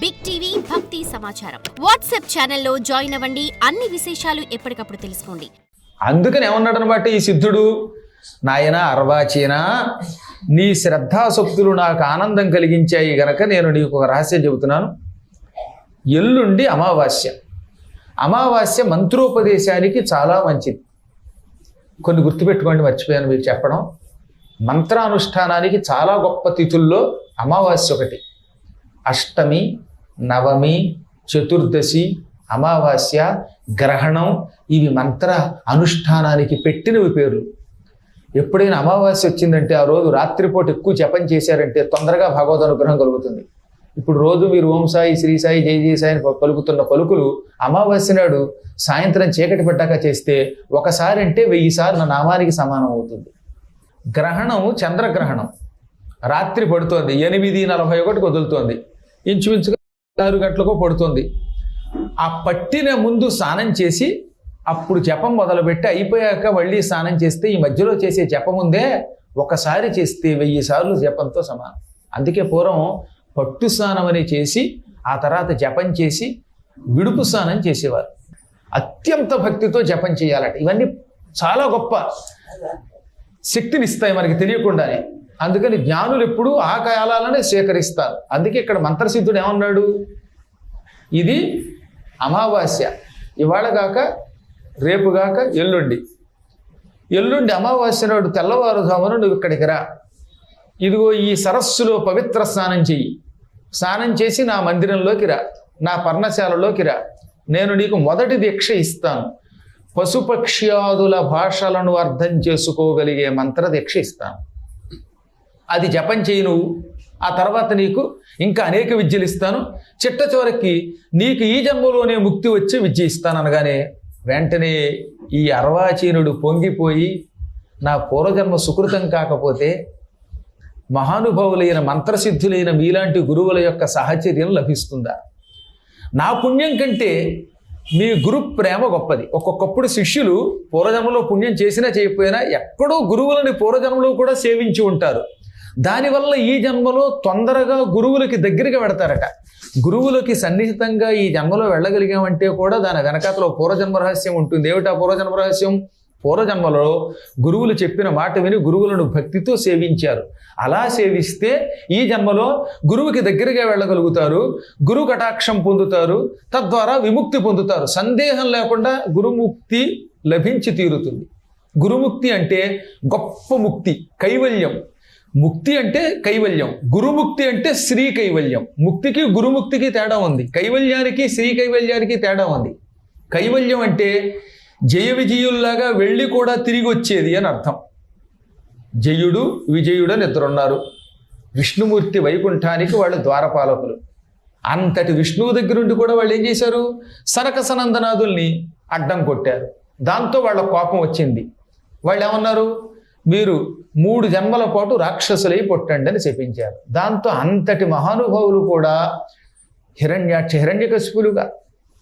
Big TV భక్తి సమాచారం WhatsApp ఛానల్లో జాయిన్ అవ్వండి. అన్ని విశేషాలు ఎప్పటికప్పుడు తెలుసుకోండి. అందుకని ఏమన్నాడని బట్టి ఈ సిద్ధుడు నాయన అర్వాచీన నీ శ్రద్ధాశక్తులు నాకు ఆనందం కలిగించాయి గనక నేను నీకు ఒక రహస్యం చెబుతున్నాను. ఎల్లుండి అమావాస్య. అమావాస్య మంత్రోపదేశానికి చాలా మంచిది. కొన్ని గుర్తుపెట్టుకోండి మర్చిపోయాను మీకు చెప్పడం. మంత్రానుష్ఠానానికి చాలా గొప్ప తిథుల్లో అమావాస్య ఒకటి. అష్టమి నవమి చతుర్దశి అమావాస్య గ్రహణం ఇవి మంత్ర అనుష్ఠానానికి పెట్టినవి పేర్లు. ఎప్పుడైనా అమావాస్య వచ్చిందంటే ఆ రోజు రాత్రిపూట ఎక్కువ జపం చేశారంటే తొందరగా భగవద్ అనుగ్రహం కలుగుతుంది. ఇప్పుడు రోజు మీరు ఓం సాయి శ్రీ సాయి జయ జై సాయి అని పలుకుతున్న పలుకులు అమావాస్య నాడు సాయంత్రం చీకటి పడ్డాక చేస్తే ఒకసారి అంటే వెయ్యిసార్లు నా నామానికి సమానం అవుతుంది. గ్రహణం చంద్రగ్రహణం. రాత్రి పడుతోంది ఎనిమిది నలభై ఒకటికి వదులుతోంది. ఇంచుమించుగా ఆరు గంటలకు పడుతుంది. ఆ పట్టిన ముందు స్నానం చేసి అప్పుడు జపం మొదలుపెట్టి అయిపోయాక మళ్ళీ స్నానం చేస్తే ఈ మధ్యలో చేసే జపం ఉందే ఒకసారి చేస్తే వెయ్యి సార్లు జపంతో సమానం. అందుకే పూర్వం పట్టు స్నానం అని చేసి ఆ తర్వాత జపం చేసి విడుపు స్నానం చేసేవారు. అత్యంత భక్తితో జపం చేయాలట. ఇవన్నీ చాలా గొప్ప శక్తిని ఇస్తాయి మనకి తెలియకుండానే. అందుకని జ్ఞానులు ఎప్పుడు ఆ కాలాలనే స్వీకరిస్తారు అందుకే ఇక్కడ మంత్రసిద్ధుడు ఏమన్నాడు? ఇది అమావాస్య. ఇవాళ కాక రేపు కాక ఎల్లుండి. ఎల్లుండి అమావాస్య నాడు తెల్లవారుజామున నువ్వు ఇక్కడికి రా. ఇదిగో ఈ సరస్సులో పవిత్ర స్నానం చెయ్యి. స్నానం చేసి నా మందిరంలోకి రా. నా పర్ణశాలలోకి రా. నేను నీకు మొదటి దీక్ష ఇస్తాను. పశుపక్ష్యాదుల భాషలను అర్థం చేసుకోగలిగే మంత్ర దీక్ష ఇస్తాను. అది జపం చేయి నువ్వు. ఆ తర్వాత నీకు ఇంకా అనేక విద్యలు ఇస్తాను. చిట్ట చివరికి నీకు ఈ జన్మలోనే ముక్తి వచ్చి విద్య ఇస్తాను అనగానే వెంటనే ఈ అర్వాచీనుడు పొంగిపోయి నా పూర్వజన్మ సుకృతం కాకపోతే మహానుభావులైన మంత్రసిద్ధులైన మీలాంటి గురువుల యొక్క సాహచర్యం లభిస్తుందా? నా పుణ్యం కంటే మీ గురు ప్రేమ గొప్పది. ఒక్కొక్కప్పుడు శిష్యులు పూర్వజన్మలో పుణ్యం చేసినా చేయకపోయినా ఎక్కడో గురువులని పూర్వజన్మలో కూడా సేవించి ఉంటారు. దానివల్ల ఈ జన్మలో తొందరగా గురువులకి దగ్గరికి పెడతారట గురువులకి సన్నిహితంగా ఈ జన్మలో వెళ్ళగలిగామంటే కూడా దాని వెనకాతలో పూర్వజన్మ రహస్యం ఉంటుంది. ఏమిటా పూర్వజన్మ రహస్యం? పూర్వజన్మలో గురువులు చెప్పిన మాట విని గురువులను భక్తితో సేవించారు. అలా సేవిస్తే ఈ జన్మలో గురువుకి దగ్గరగా వెళ్ళగలుగుతారు. గురు కటాక్షం పొందుతారు. తద్వారా విముక్తి పొందుతారు. సందేహం లేకుండా గురుముక్తి లభించి తీరుతుంది. గురుముక్తి అంటే గొప్ప ముక్తి కైవల్యం. ముక్తి అంటే కైవల్యం. గురుముక్తి అంటే శ్రీ కైవల్యం. ముక్తికి గురుముక్తికి తేడా ఉంది. కైవల్యానికి శ్రీ కైవల్యానికి తేడా ఉంది. కైవల్యం అంటే జయ విజయుల్లాగా వెళ్ళి కూడా తిరిగి వచ్చేది అని అర్థం. జయుడు విజయుడు అని ఇద్దరున్నారు విష్ణుమూర్తి వైకుంఠానికి వాళ్ళు ద్వారపాలకులు. అంతటి విష్ణువు దగ్గరుండి కూడా వాళ్ళు ఏం చేశారు? సనక సనందనాదుల్ని అడ్డం కొట్టారు. దాంతో వాళ్ళ కోపం వచ్చింది. వాళ్ళు ఏమన్నారు? మీరు మూడు జన్మల పాటు రాక్షసులై పుట్టండి అని చెప్పించారు. దాంతో అంతటి మహానుభావులు కూడా హిరణ్యాక్ష హిరణ్యకశిపులుగా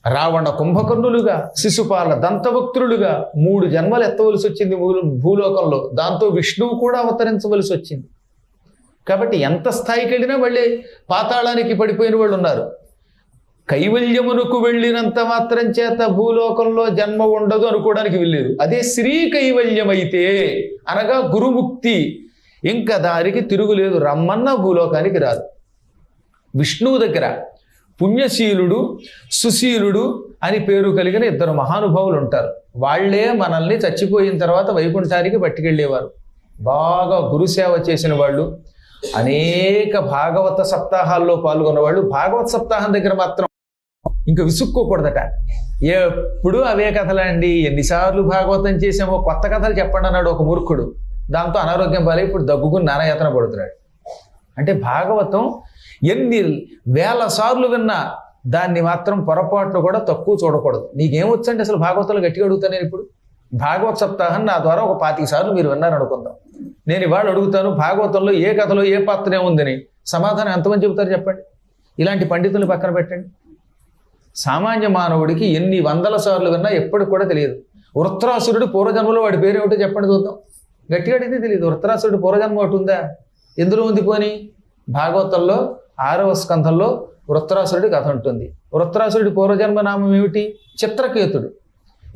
రావణ కుంభకర్ణులుగా శిశుపాల దంతవక్తులుగా మూడు జన్మలు ఎత్తవలసి వచ్చింది భూలోకంలో. దాంతో విష్ణువు కూడా అవతరించవలసి వచ్చింది. కాబట్టి ఎంత స్థాయికి వెళ్ళినా మళ్ళీ పాతాళానికి పడిపోయిన వాళ్ళు ఉన్నారు. కైవల్యమునకు వెళ్ళినంత మాత్రం చేత భూలోకంలో జన్మ ఉండదు అనుకోవడానికి వెళ్ళేది అదే శ్రీ కైవల్యం అయితే అనగా గురుముక్తి. ఇంకా దానికి తిరుగులేదు రమ్మన్న భూలోకానికి రాదు. విష్ణువు దగ్గర పుణ్యశీలుడు సుశీలుడు అని పేరు కలిగిన ఇద్దరు మహానుభావులు ఉంటారు. వాళ్ళే మనల్ని చచ్చిపోయిన తర్వాత వైకుంఠానికి పట్టుకెళ్ళేవారు. బాగా గురుసేవ చేసిన వాళ్ళు అనేక భాగవత సప్తాహాల్లో పాల్గొన్న వాళ్ళు. భాగవత సప్తాహం దగ్గర మాత్రం ఇంకా విసుక్కోకూడదట. ఎప్పుడు అవే కథలండి. ఎన్నిసార్లు భాగవతం చేసామో కొత్త కథలు చెప్పండి అన్నాడు ఒక మూర్ఖుడు. దాంతో అనారోగ్యం పాలై ఇప్పుడు దగ్గుకుని నానయాతన పడుతున్నాడు. అంటే భాగవతం ఎన్ని వేల సార్లు విన్నా దాన్ని మాత్రం పొరపాట్లు కూడా తక్కువ చూడకూడదు. నీకేమొచ్చండి అసలు భాగవతంలో గట్టిగా అడుగుతాను నేను ఇప్పుడు? భాగవత సప్తాహం నా ద్వారా ఒక పాతిక సార్లు మీరు విన్నారు అనుకుందాం నేను ఇవాళ అడుగుతాను భాగవతంలో ఏ కథలో ఏ పాత్ర ఉందని. సమాధానం ఎంతమంది చెబుతారు చెప్పండి. ఇలాంటి పండితులు పక్కన పెట్టండి. సామాన్య మానవుడికి ఎన్ని వందల సార్లు విన్నా ఎప్పటికి కూడా తెలియదు. వృత్రాసురుడు పూర్వజన్మలో వాడి పేరు ఏమిటో చెప్పండి చూద్దాం. గట్టిగా అడిగితే తెలియదు. వృత్రాసురుడు పూర్వజన్మ ఒకటి ఉందా? ఎందులో ఉంది పోని? భాగవతంలో ఆరవ స్కంధంలో వృత్రాసురుడి కథ ఉంటుంది. వృత్రాసురుడి పూర్వజన్మ నామం ఏమిటి? చిత్రకేతుడు.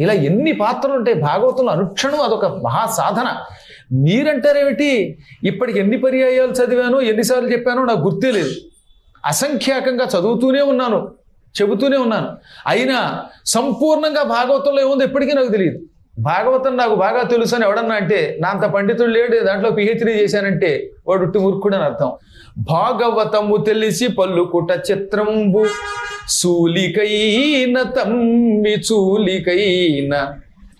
ఇలా ఎన్ని పాత్రలు ఉంటాయి? భాగవతంలో అనుక్షణం అదొక మహా సాధన మీరంటారేమిటి? ఇప్పటికి ఎన్ని పర్యాయాలు చదివాను? ఎన్నిసార్లు చెప్పానో నాకు గుర్తే లేదు. అసంఖ్యాకంగా చదువుతూనే ఉన్నాను. చెబుతూనే ఉన్నాను. అయినా సంపూర్ణంగా భాగవతంలో ఏముందో ఎప్పటికీ నాకు తెలియదు. భాగవతం నాకు బాగా తెలుసు అని ఎవడన్నా అంటే నా అంత పండితుడు లేడు దాంట్లో పిహెచ్డీ చేశానంటే వాడు ఉట్టి మూర్ఖుడు అని అర్థం. భాగవతము తెలిసి పల్లుకుట చిత్రంబు సూలికైన తమ్మి చూలికైన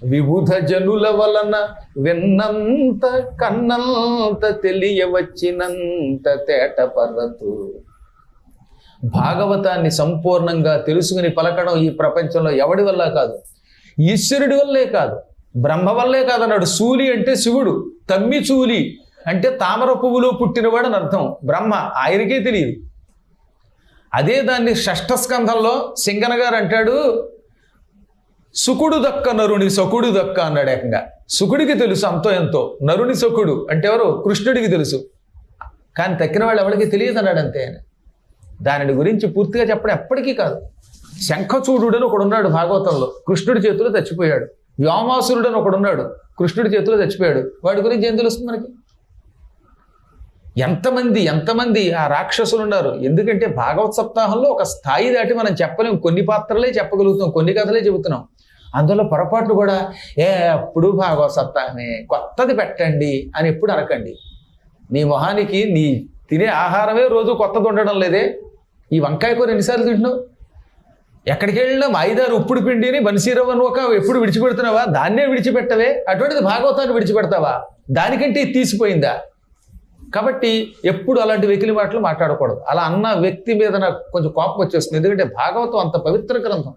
విబుధ జనుల వలన విన్నంత కన్నంత తెలియవచ్చినంత తేట భాగవతాన్ని సంపూర్ణంగా తెలుసుకుని పలకడం ఈ ప్రపంచంలో ఎవడి వల్ల కాదు? ఈశ్వరుడి వల్లే కాదు. బ్రహ్మ వల్లే కాదన్నాడు. సూలి అంటే శివుడు. తమ్మి చూలి అంటే తామర పువ్వులో పుట్టినవాడు అని అర్థం. బ్రహ్మ ఆయనకే తెలియదు. అదే దాన్ని షష్ఠ స్కంధంలో సింగన గారు అంటాడు సుకుడు దక్క నరుని సకుడు దక్క అన్నాడు ఏకంగా. సుకుడికి తెలుసు అంతో ఎంతో. నరుని సకుడు అంటే ఎవరు? కృష్ణుడికి తెలుసు. కానీ తక్కిన వాళ్ళు ఎవరికి తెలియదు అన్నాడు అంతే దానిని గురించి పూర్తిగా చెప్పడం ఎప్పటికీ కాదు. శంఖచూడు అని ఒకడున్నాడు భాగవతంలో. కృష్ణుడి చేతిలో చచ్చిపోయాడు. వ్యోమాసురుడు అని ఒకడున్నాడు. కృష్ణుడి చేతిలో చచ్చిపోయాడు. వాడి గురించి ఏం తెలుస్తుంది మనకి? ఎంతమంది ఎంతమంది ఆ రాక్షసులు ఉన్నారు? ఎందుకంటే భాగవత సప్తాహంలో ఒక స్థాయి దాటి మనం చెప్పలేం. కొన్ని పాత్రలే చెప్పగలుగుతాం. కొన్ని కథలే చెబుతున్నాం. అందులో పొరపాట్లు కూడా ఏ ఎప్పుడు భాగవత సప్తాహమే కొత్తది పెట్టండి అని ఎప్పుడు అనకండి నీ మొహానికి నీ తినే ఆహారమే రోజు కొత్తది ఉండడం లేదే. ఈ వంకాయ కూర ఎన్నిసార్లు తింటున్నావు? ఎక్కడికి వెళ్ళినా మైదారు ఉప్పుడు పిండిని బన్సీరవ్వను ఒక ఎప్పుడు విడిచిపెడుతున్నావా? దాన్నే విడిచిపెట్టవే? అటువంటిది భాగవతాన్ని విడిచిపెడతావా? దానికంటే ఇది తీసిపోయిందా? కాబట్టి ఎప్పుడు అలాంటి వెకిలి మాటలు మాట్లాడకూడదు. అలా అన్న వ్యక్తి మీద నాకు కొంచెం కోపం వచ్చేస్తుంది. ఎందుకంటే భాగవతం అంత పవిత్ర గ్రంథం.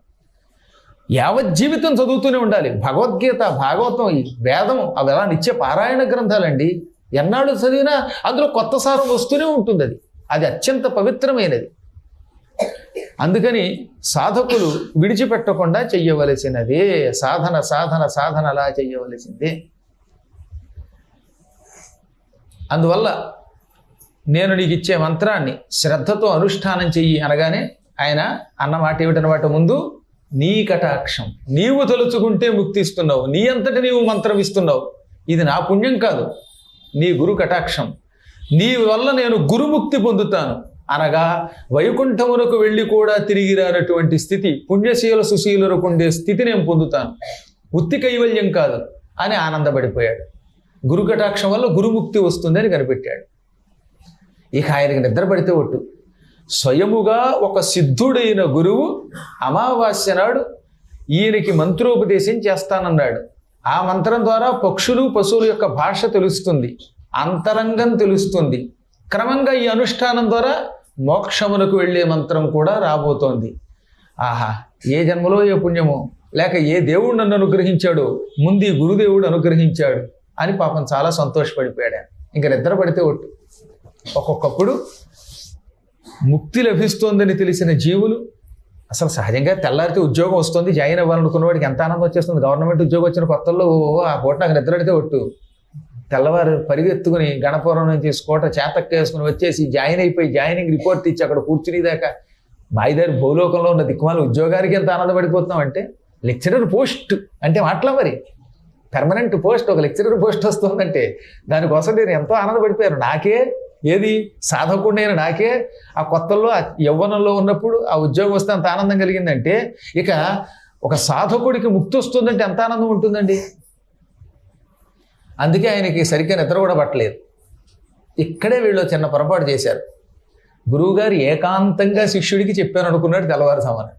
యావత్ జీవితం చదువుతూనే ఉండాలి. భగవద్గీత భాగవతం ఈ వేదం అవి ఎలా నిత్య పారాయణ గ్రంథాలండి? ఎన్నాడు చదివినా అందులో కొత్త సారం వస్తూనే ఉంటుంది అది. అది అత్యంత పవిత్రమైనది. అందుకని సాధకులు విడిచిపెట్టకుండా చెయ్యవలసినదే. సాధన సాధన సాధనలా చెయ్యవలసిందే. అందువల్ల నేను నీకు ఇచ్చే మంత్రాన్ని శ్రద్ధతో అనుష్ఠానం చెయ్యి అనగానే ఆయన అన్నమాట ఏమిటనమాట ముందు? నీ కటాక్షం. నీవు తలుచుకుంటే ముక్తి ఇస్తున్నావు. నీ అంతటి నీవు మంత్రం ఇస్తున్నావు. ఇది నా పుణ్యం కాదు. నీ గురు కటాక్షం. నీ వల్ల నేను గురుముక్తి పొందుతాను. అనగా వైకుంఠమునకు వెళ్ళి కూడా తిరిగి రానటువంటి స్థితి పుణ్యశీల సుశీలులకు ఉండే స్థితి నేను పొందుతాను. ఉత్తి కైవల్యం కాదు అని ఆనందపడిపోయాడు. గురు కటాక్షం వల్ల గురుముక్తి వస్తుందని కనిపెట్టాడు. ఇక ఆయనకి నిద్ర పడితే ఒట్టు. స్వయముగా ఒక సిద్ధుడైన గురువు అమావాస్య నాడు ఈయనకి మంత్రోపదేశం చేస్తానన్నాడు. ఆ మంత్రం ద్వారా పక్షులు పశువుల యొక్క భాష తెలుస్తుంది అంతరంగం తెలుస్తుంది. క్రమంగా ఈ అనుష్ఠానం ద్వారా మోక్షమునకు వెళ్ళే మంత్రం కూడా రాబోతోంది. ఆహా ఏ జన్మలో ఏ పుణ్యమో లేక ఏ దేవుడు నన్ను అనుగ్రహించాడో ముందు గురుదేవుడు అనుగ్రహించాడు అని పాపం చాలా సంతోషపడిపోయాడు ఇంకా నిద్రపడితే నిద్ర పడితే ఒట్టు. ఒక్కొక్కప్పుడు ముక్తి లభిస్తోందని తెలిసిన జీవులు అసలు సహజంగా తెల్లారితే ఉద్యోగం వస్తుంది జాయిన్ అవ్వాలనుకున్న వాడికి ఎంత ఆనందం వచ్చేస్తుంది గవర్నమెంట్ ఉద్యోగం వచ్చిన కొత్తల్లో ఓ, ఆ పూట నాకు నిద్ర పడితే ఒట్టు. తెల్లవారు పరిగెత్తుకుని గణపురం నుంచి స్కూటర్ చేతక్కేసుకుని వచ్చేసి జాయిన్ అయిపోయి జాయినింగ్ రిపోర్ట్ ఇచ్చి అక్కడ కూర్చునేదాకా. దాకా మాయిదారి భూలోకంలో ఉన్న దిక్కుమాల ఉద్యోగానికి ఎంత ఆనందపడిపోతున్నాం అంటే లెక్చరర్ పోస్ట్ అంటే మాటలా మరి. పెర్మనెంట్ పోస్ట్ ఒక లెక్చరర్ పోస్ట్ వస్తుందంటే దానికోసం నేను ఎంతో ఆనందపడిపోయాను. నాకే ఏది? సాధకుండా నాకే ఆ కొత్తల్లో ఆ యవ్వనంలో ఉన్నప్పుడు ఆ ఉద్యోగం వస్తే అంత ఆనందం కలిగిందంటే ఇక ఒక సాధకుడికి ముక్తి వస్తుందంటే ఎంత ఆనందం ఉంటుందండి? అందుకే ఆయనకి సరిగ్గా నిద్ర కూడా పట్టలేదు. ఇక్కడే వీళ్ళు చిన్న పొరపాటు చేశారు. గురువుగారు ఏకాంతంగా శిష్యుడికి చెప్పాను అనుకున్నాడు తెల్లవారుసామని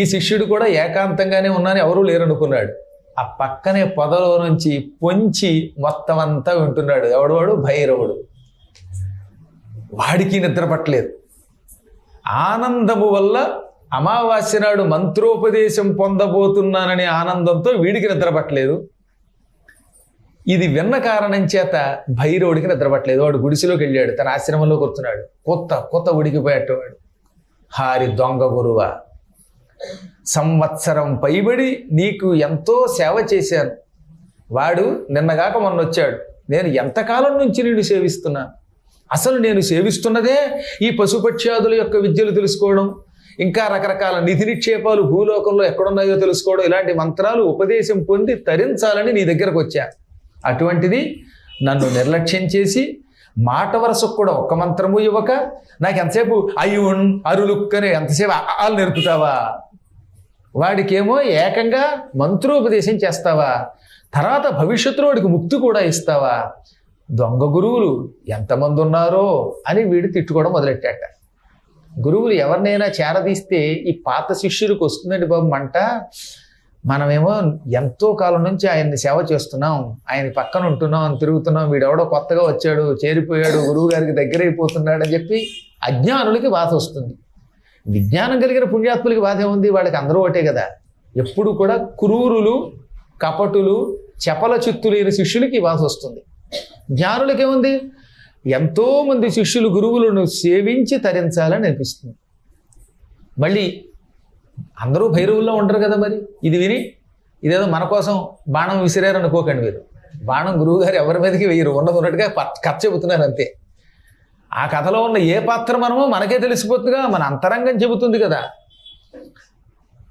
ఈ శిష్యుడు కూడా ఏకాంతంగానే ఉన్నాను ఎవరూ లేరనుకున్నాడు ఆ పక్కనే పొదలో నుంచి పొంచి మొత్తం అంతా వింటున్నాడు. ఎవడు భైరవుడు. వాడికి నిద్ర పట్టలేదు. ఆనందము వల్ల అమావాస్య నాడు మంత్రోపదేశం పొందబోతున్నాననే ఆనందంతో వీడికి నిద్ర పట్టలేదు. ఇది విన్న కారణం చేత భైరవుడికి నిద్రపట్టలేదు. వాడు గుడిసెలోకి వెళ్ళాడు. తన ఆశ్రమంలో కూర్చున్నాడు కొత్త కొత్త ఉడికిపోయేటవాడు హారి దొంగ గురువ. సంవత్సరం పైబడి నీకు ఎంతో సేవ చేశాను. వాడు నిన్నగాక మొన్న వచ్చాడు నేను ఎంతకాలం నుంచి నిన్ను సేవిస్తున్నాను అసలు నేను సేవిస్తున్నదే ఈ పశుపక్ష్యాదుల యొక్క విద్యలు తెలుసుకోవడం? ఇంకా రకరకాల నిధి నిక్షేపాలు భూలోకంలో ఎక్కడున్నాయో తెలుసుకోవడం? ఇలాంటి మంత్రాలు ఉపదేశం పొంది తరించాలని నీ దగ్గరకు వచ్చాను అటువంటిది నన్ను నిర్లక్ష్యం చేసి మాట వరసకు కూడా ఒక్క మంత్రము ఇవ్వక నాకు ఎంతసేపు అయ్యున్ అరులుక్కని ఎంతసేపు ఆలు నేర్పుతావా వాడికేమో ఏకంగా మంత్రోపదేశం చేస్తావా తర్వాత భవిష్యత్తులో వాడికి ముక్తి కూడా ఇస్తావా దొంగ గురువులు ఎంతమంది ఉన్నారో అని వీడు తిట్టుకోవడం మొదలెట్టాట గురువులు ఎవరినైనా చేరదీస్తే ఈ పాత శిష్యులకు వస్తుందండి బాబు మంట మనమేమో ఎంతో కాలం నుంచి ఆయన్ని సేవ చేస్తున్నాం ఆయన పక్కన ఉంటున్నాం తిరుగుతున్నాం వీడెవడో కొత్తగా వచ్చాడు చేరిపోయాడు గురువు గారికి దగ్గర అని చెప్పి అజ్ఞానులకి బాధ వస్తుంది. విజ్ఞానం కలిగిన పుణ్యాత్ములకి బాధ ఏముంది? వాళ్ళకి అందరూ ఒకటే కదా. ఎప్పుడు కూడా కురూరులు కపటులు చపల చిత్తు లేని శిష్యులకి బాధ వస్తుంది. జ్ఞానులకి ఏముంది? ఎంతోమంది శిష్యులు గురువులను సేవించి తరించాలని అనిపిస్తుంది. మళ్ళీ అందరూ భైరవుల్లో ఉంటారు కదా మరి. ఇది విని ఇదేదో మన కోసం బాణం విసిరారు అనుకోకండి మీరు. బాణం గురువుగారు ఎవరి మీదకి వెయ్యరు. ఉన్నది ఉన్నట్టుగా ప- కథ చెబుతున్నారు అంతే. ఆ కథలో ఉన్న ఏ పాత్ర మనమో మనకే తెలిసిపోతుందిగా మన అంతరంగం చెబుతుంది కదా.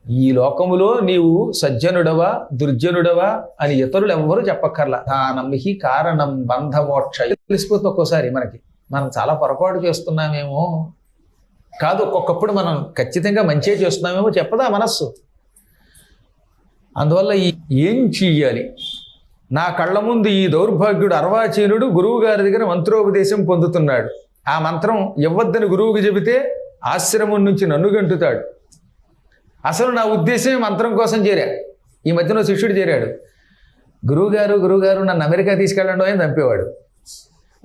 ఈ లోకములో నీవు సజ్జనుడవా దుర్జనుడవా అని ఇతరులు ఎవ్వరూ చెప్పక్కర్లా. దానమిహి కారణం బంధమోక్ష. తెలిసిపోతుంది ఒక్కోసారి మనకి. మనం చాలా పొరపాటు చేస్తున్నామేమో. కాదు ఒక్కొక్కప్పుడు మనం ఖచ్చితంగా మంచిగా చేస్తున్నామేమో చెప్పదా మనస్సు. అందువల్ల ఈ ఏం చెయ్యాలి? నా కళ్ళ ముందు ఈ దౌర్భాగ్యుడు అర్వాచీనుడు గురువు గారి దగ్గర మంత్రోపదేశం పొందుతున్నాడు. ఆ మంత్రం ఇవ్వద్దని గురువుకి చెబితే ఆశ్రమం నుంచి నన్ను గంటుతాడు. అసలు నా ఉద్దేశం మంత్రం కోసం చేరా. ఈ మధ్యన శిష్యుడు చేరాడు. గురువుగారు గురువుగారు నన్ను అమెరికా తీసుకెళ్ళండి అని చంపేవాడు.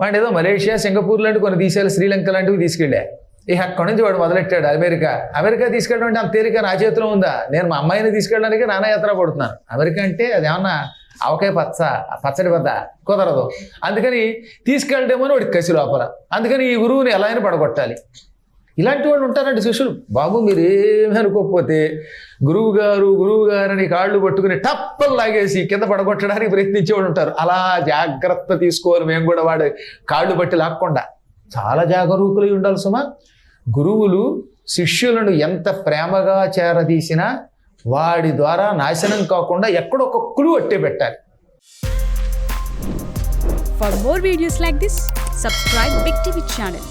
వాడు ఏదో మలేషియా సింగపూర్ లాంటి కొన్ని దేశాలు శ్రీలంక లాంటివి తీసుకెళ్ళా. ఇక అక్కడి నుంచి వాడు మొదలెట్టాడు? అమెరికా. అమెరికా తీసుకెళ్ళడం అంటే అంత తేలిక నా చేతిలో ఉందా? నేను మా అమ్మాయిని తీసుకెళ్ళడానికి నానా యాత్ర పడుతున్నాను. అమెరికా అంటే అది ఏమన్నా అవకాయ పచ్చ పచ్చడి పద్ద కుదరదు. అందుకని తీసుకెళ్ళడేమో అని వాడికి కసి లోపల. అందుకని ఈ గురువుని ఎలా అయినా పడగొట్టాలి. ఇలాంటి వాళ్ళు ఉంటారండి శిష్యులు. బాబు మీరు ఏమీ అనుకోకపోతే గురువు గారు గురువు గారని కాళ్ళు పట్టుకుని టప్పలు లాగేసి కింద పడగొట్టడానికి ప్రయత్నించే వాళ్ళు ఉంటారు. అలా జాగ్రత్త తీసుకోవాలి. మేము కూడా వాడు కాళ్ళు పట్టి లాక్కుండా. చాలా జాగరూకులై ఉండాలి సుమా. గురువులు శిష్యులను ఎంత ప్రేమగా చేరదీసినా వాడి ద్వారా నాశనం కాకుండా ఎక్కడొక కులు అట్టే పెట్టాలి. For more videos like this subscribe big TV channel